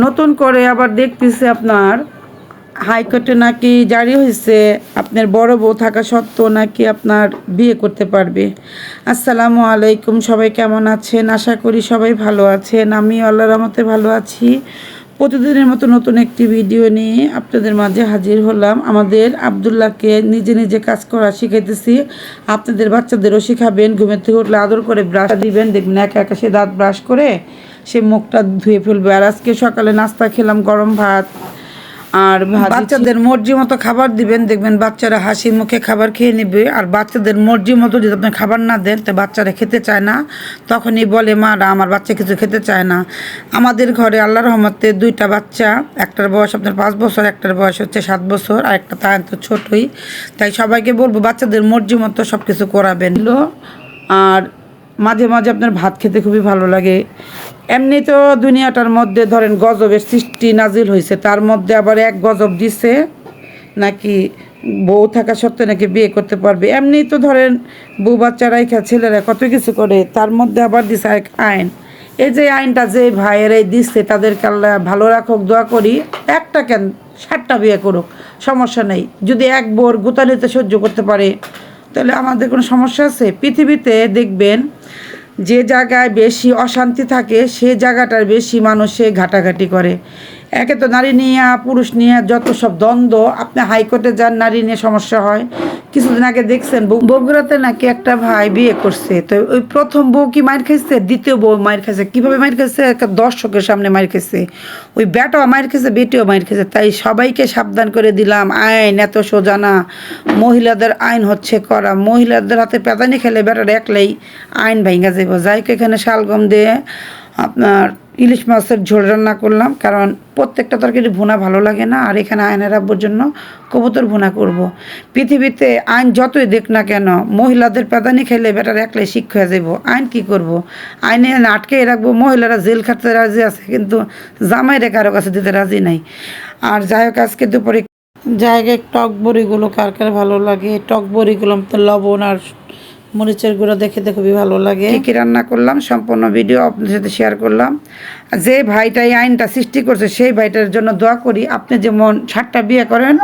নতুন করে আবার দেখতেছি আপনার হাইকোর্টে নাকি জারি হয়েছে, আপনার বড় বউ থাকা সত্ত্বেও নাকি আপনার বিয়ে করতে পারবে। আসসালামু আলাইকুম, সবাই কেমন আছেন? আশা করি সবাই ভালো আছেন। আমি আল্লাহ রহমতে ভালো আছি। প্রতিদিনের মতো নতুন একটি ভিডিও নিয়ে আপনাদের মাঝে হাজির হলাম। আমাদের আবদুল্লাহকে নিজে নিজে কাজ করা শিখাইতেছি। আপনাদের বাচ্চাদেরও শিখাবেন, ঘুমের থেকে উঠলে আদর করে ব্রাশ দিবেন। দেখবেন একা একা সে দাঁত ব্রাশ করে সে মুখটা ধুয়ে ফেলবে। আর আজকে সকালে নাস্তা খেলাম গরম ভাত আর বাচ্চাদের মর্জি মতো খাবার দিবেন দেখবেন বাচ্চারা হাসি মুখে খাবার খেয়ে নেবে। আর বাচ্চাদের মর্জি মতো যদি আপনি খাবার না দেন তো বাচ্চারা খেতে চায় না। তখনই বলে মারা আমার বাচ্চা কিছু খেতে চায় না। আমাদের ঘরে আল্লাহ রহমতে দুইটা বাচ্চা একটার বয়স আপনার পাঁচ বছর একটার বয়স হচ্ছে সাত বছর আর একটা তাই তো ছোটই। তাই সবাইকে বলব বাচ্চাদের মর্জি মতো সব কিছু করাবেন। আর মাঝে মাঝে আপনার ভাত খেতে খুবই ভালো লাগে। এমনি তো দুনিয়াটার মধ্যে ধরেন গজবের সৃষ্টি নাজিল হয়েছে তার মধ্যে আবার এক গজব দিছে, নাকি বউ থাকা সত্ত্বেও নাকি বিয়ে করতে পারবে। এমনি তো ধরেন বউ বাচ্চারাই খা ছেলেরা কত কিছু করে, তার মধ্যে আবার দিছে এক আইন। এই যে আইনটা যে ভাইয়েরাই দিচ্ছে তাদেরকে আল্লাহ ভালো রাখুক, দোয়া করি, একটা কেন? ষাটটা বিয়ে করুক, সমস্যা নেই। যদি এক বোর গুতানিতে সহ্য করতে পারে তাহলে আমাদের কোনো সমস্যা আছে? পৃথিবীতে দেখবেন যে জায়গায় বেশি অশান্তি থাকে, সে জায়গাটার বেশি মানুষে ঘাটাঘাটি করে। একে তো নারী নিয়ে, পুরুষ নিয়ে যত সব দ্বন্দ্ব, আপনি হাইকোর্টে যান, নারী নিয়ে সমস্যা হয়। কিছুদিন আগে দেখছেন বগ- বগুড়াতে নাকি একটা ভাই বিয়ে করছে। তো ওই প্রথম বউ কি মায়ের খাইছে? দ্বিতীয় বউ মায়ের খাইছে। কীভাবে মায়ের খাইছে? একটা দর্শকের সামনে মায়ের খাইছে। ওই বেটাও মায়ের খাইছে, বেটিও মায়ের খাইছে। তাই সবাইকে সাবধান করে দিলাম। আইন এত সোজা না। মহিলাদের আইন হচ্ছে করা। মহিলাদের হাতে পেদানি খেলে বেটার একলাই আইন ভাঙ্গা যাইব। যাই হোক এখানে শালগম দিয়ে আপনার ইলিশ মাছের ঝোল রান্না করলাম, কারণ প্রত্যেকটা তরকারি ভুনা ভালো লাগে না, আর এখানে আইনের আব্বুর জন্য কবুতর ভুনা করব। পৃথিবীতে আইন যতই দেখ না কেন, মহিলাদের পেদানি খেলে বেটার একলাই শিখ হয়ে যাব আইন কি করব। আইনে আটকে রাখব, মহিলারা জেল খাটতে রাজি আছে, কিন্তু জামাইরে কারও কাছে দিতে রাজি নাই আর যাই হোক, আজকে দুপুরে জায়গায় টক বড়িগুলো কার কার ভালো লাগে টক বড়িগুলো তো লবণ আর মরিচের গুঁড়ো দেখে দেখে খুবই ভালো লাগে। কী রান্না করলাম, সম্পূর্ণ ভিডিও আপনাদের সাথে শেয়ার করলাম। যে ভাইটা এই আইনটা সৃষ্টি করছে, সেই ভাইটার জন্য দোয়া করি, আপনি যেমন ষাটটা বিয়ে করেন,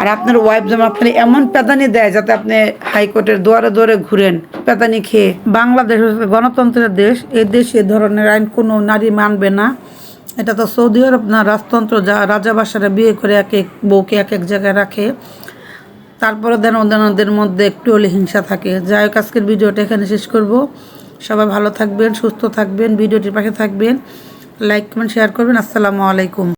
আর আপনার ওয়াইফ যেমন আপনার এমন পেদানি দেয় যাতে আপনি হাইকোর্টের দুয়ারে দুয়ারে ঘুরেন পেদানি খেয়ে। বাংলাদেশ গণতন্ত্রের দেশ, এ দেশে ধরনের আইন কোনো নারী মানবে না। এটা তো সৌদি আরব না, রাজতন্ত্র, যা রাজাবাসারা বিয়ে করে এক এক বউকে এক এক জায়গায় রাখে। তারপরে দেন ওদের মধ্যে একটু হলে হিংসা থাকে। যাই হোক, আজকের ভিডিওটা এখানে শেষ করব। সবাই ভালো থাকবেন, সুস্থ থাকবেন, ভিডিওটির পাশে থাকবেন। লাইক, কমেন্ট, শেয়ার করবেন। আসসালামু আলাইকুম।